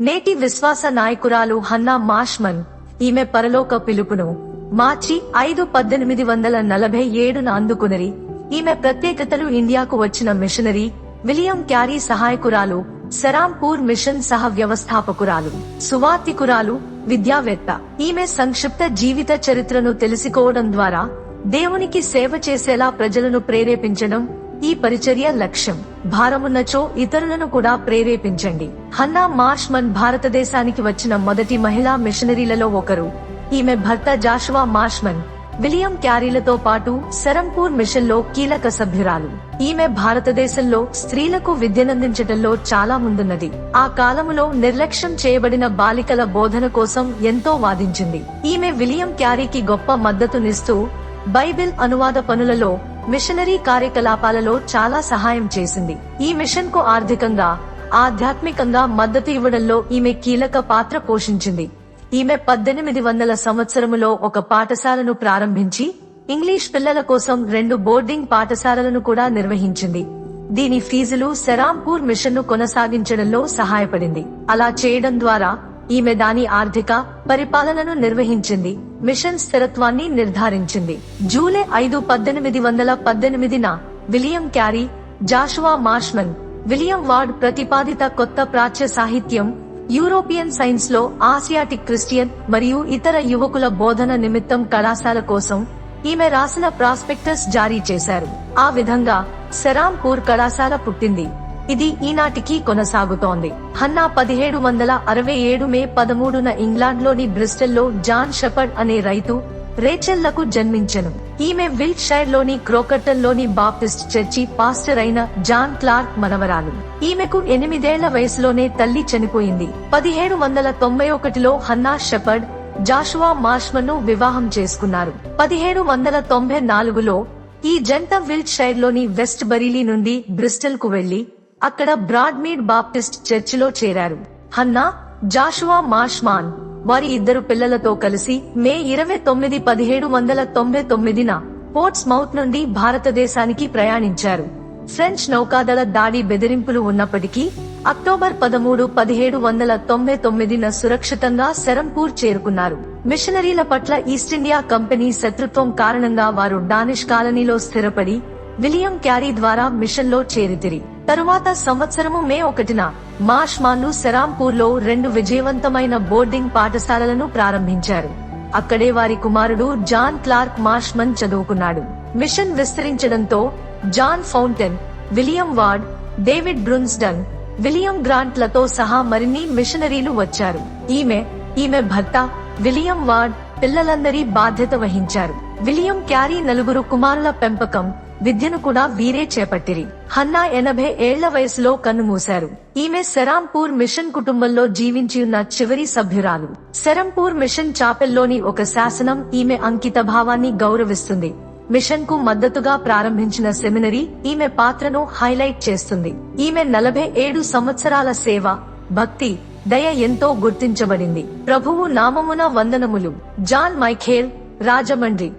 నేటి విశ్వాస నాయకురాలు హన్నా మాష్మన్ ఈమె పరలోక పిలుపును మార్చి ఐదు పద్దెనిమిది వందల నలభై ఏడున అందుకునరి. ఈమె ప్రత్యేకతలు ఇండియాకు వచ్చిన మిషనరీ విలియం క్యారీ సహాయకురాలు సెరాంపూర్ మిషన్ సహ వ్యవస్థాపకురాలు సువార్తికురాలు విద్యావేత్త. ఈమె సంక్షిప్త జీవిత చరిత్రను తెలుసుకోవడం ద్వారా దేవునికి సేవ చేసేలా ప్రజలను ప్రేరేపించడం ఈ పరిచర్య లక్ష్యం. భారమున్నచో ఇతరులను కూడా ప్రేరేపించండి. హన్నా మార్ష్మన్ భారతదేశానికి వచ్చిన మొదటి మహిళా మిషనరీలలో ఒకరు. ఈమె భర్త జాషువా మార్ష్మన్. విలియం క్యారీలతో పాటు సెరంపూర్ మిషన్లో కీలక సభ్యురాలు. ఈమె భారతదేశంలో స్త్రీలకు విద్యనందించటంలో చాలా ముందున్నది. ఆ కాలములో నిర్లక్ష్యం చేయబడిన బాలికల బోధన కోసం ఎంతో వాదించింది. ఈమె విలియం క్యారీకి గొప్ప మద్దతునిస్తూ బైబిల్ అనువాద పనులలో మిషనరీ కార్యకలాపాలలో చాలా సహాయం చేసింది. ఈ మిషన్కు ఆర్థికంగా ఆధ్యాత్మికంగా మద్దతు ఇవ్వడంలో ఈమె కీలక పాత్ర పోషించింది. ఈమె పద్దెనిమిది వందల సంవత్సరములో ఒక పాఠశాలను ప్రారంభించి ఇంగ్లీష్ పిల్లల కోసం రెండు బోర్డింగ్ పాఠశాలలను కూడా నిర్వహించింది. దీని ఫీజులు సెరాంపూర్ మిషన్ను కొనసాగించడంలో సహాయపడింది. అలా చేయడం ద్వారా ఈమె దాని ఆర్థిక పరిపాలనను నిర్వహించింది మిషన్ స్థిరత్వాన్ని నిర్ధారించింది. జూలై ఐదు పద్దెనిమిది వందల పద్దెనిమిదిన William Carey Joshua Marshman William Ward ప్రతిపాదిత కొత్త ప్రాచ్య సాహిత్యం యూరోపియన్ సైన్స్లో ఆసియాటిక్ క్రిస్టియన్ మరియు ఇతర యువకుల బోధన నిమిత్తం కళాశాల కోసం ఈమె రాసిన ప్రాస్పెక్టస్ జారీ చేశారు. ఆ విధంగా సెరాంపూర్ కళాశాల పుట్టింది. ఇది ఈనాటికి కొనసాగుతోంది. హన్నా పదిహేడు వందల అరవై ఏడు మే పదమూడున ఇంగ్లాండ్లోని బ్రిస్టల్లో జాన్ షెపర్డ్ అనే రైతు రేచెల్లకు జన్మించెను. ఈమె విల్ట్ షైర్లోని క్రోకట్టన్లోని బాప్టిస్ట్ చర్చి పాస్టర్ అయిన జాన్ క్లార్క్ మనవరాలు. ఈమెకు ఎనిమిదేళ్ళ వయసులోనే తల్లి చనిపోయింది. పదిహేడు వందల తొంభై ఒకటిలో హన్నా షెపర్డ్ జాషువా మార్ష్మన్ను వివాహం చేసుకున్నారు. పదిహేడు వందల తొంభై నాలుగులో ఈ జంట విల్ట్ షైర్లోని వెస్ట్ బరీలీ నుండి బ్రిస్టల్కు వెళ్ళి అక్కడ బ్రాడ్మీడ్ బాప్టిస్ట్ చర్చిలో చేరారు. హన్నా జాషువా మాష్మాన్ వారి ఇద్దరు పిల్లలతో కలిసి మే ఇరవై తొమ్మిది పదిహేడు వందల తొంభై తొమ్మిదిన పోర్ట్స్ మౌత్ నుండి భారతదేశానికి ప్రయాణించారు. ఫ్రెంచ్ నౌకాదళ దాడి బెదిరింపులు ఉన్నప్పటికీ అక్టోబర్ పదమూడు పదిహేడు వందల తొంభై తొమ్మిదిన సురక్షితంగా శరంపూర్ చేరుకున్నారు. మిషనరీల పట్ల ఈస్ట్ ఇండియా కంపెనీ శత్రుత్వం కారణంగా వారు డానిష్ కాలనీలో స్థిరపడి విలియం క్యారీ ద్వారా మిషన్లో చేరితిరి. తరువాత సంవత్సరము మే ఒకటిన మాష్మాన్లు సెరాంపూర్లో రెండు విజయవంతమైన బోర్డింగ్ పాఠశాలలను ప్రారంభించారు. అక్కడే వారి కుమారుడు జాన్ క్లార్క్ మాష్మన్ చదువుకున్నాడు. Mission విస్తరించడంతో John Fountain William Ward David Brunsdon William గ్రాంట్లతో సహా మరిన్ని మిషనరీలు వచ్చారు. ఈమె ఈమె భర్త విలియం వార్డ్ పిల్లలందరి బాధ్యత వహించారు. విలియం క్యారీ నలుగురు కుమారుల పెంపకం విద్యను కూడా వీరే చేపట్టిరి. హన్నా ఎనభై ఏళ్ళ వయసులో కన్నుమూశారు. ఈమె సెరాంపూర్ మిషన్ కుటుంబంలో జీవించి ఉన్న చివరి సభ్యురాలు. సెరంపూర్ మిషన్ చాపెల్లోని ఒక శాసనం ఈమె అంకిత భావాన్ని గౌరవిస్తుంది. మిషన్కు మద్దతుగా ప్రారంభించిన సెమినరీ ఈమె పాత్రను హైలైట్ చేస్తుంది. ఈమె నలభై ఏడు సంవత్సరాల సేవ భక్తి దయ ఎంతో గుర్తించబడింది. ప్రభువు నామమున వందనములు. John Michael Rajahmundry.